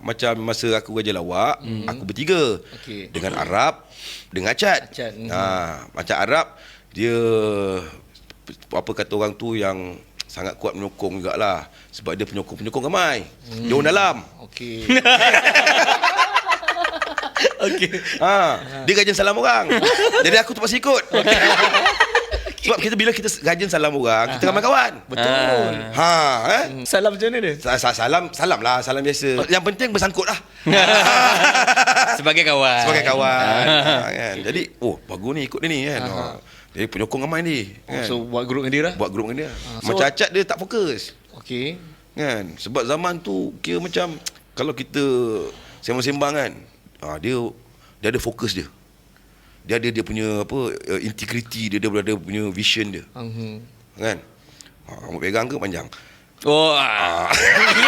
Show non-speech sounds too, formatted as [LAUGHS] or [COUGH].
Macam masa aku kerja lawak, mm. aku bertiga. Okey. Dengan Arab, dengan Acat. Acat, mhm. Ha, macam Arab, dia apa kata orang tu yang sangat kuat menyokong jugalah. Sebab dia penyokong-penyokong ramai. Mm. Dia orang dalam. Okey. [LAUGHS] Okey. Ha, dia gajian salam orang. [LAUGHS] Jadi aku terpaksa ikut. [LAUGHS] Sebab kita bila kita gajian salam orang, kita ramai kawan. Betul. Ha, eh? Salam macam mana dia? Sa- sa- Salam, salam lah, salam biasa. Yang penting bersangkut lah. [LAUGHS] Sebagai kawan. Sebagai kawan. ha, kan? Jadi, oh bagus ni ikut dia ni kan. Ha. Jadi penyokong ramai ni. Kan? So buat grup dengan dia lah. Buat grup dengan dia. so- Macam Acat dia tak fokus. Okey. Kan? Sebab zaman tu kira macam kalau kita sembang-sembang kan, ha, dia dia ada fokus dia. Dia ada dia punya apa uh, integrity dia, dia ada punya vision dia. Mhm. Kan? Ha, pegang ke panjang? Oh. ah. [LAUGHS]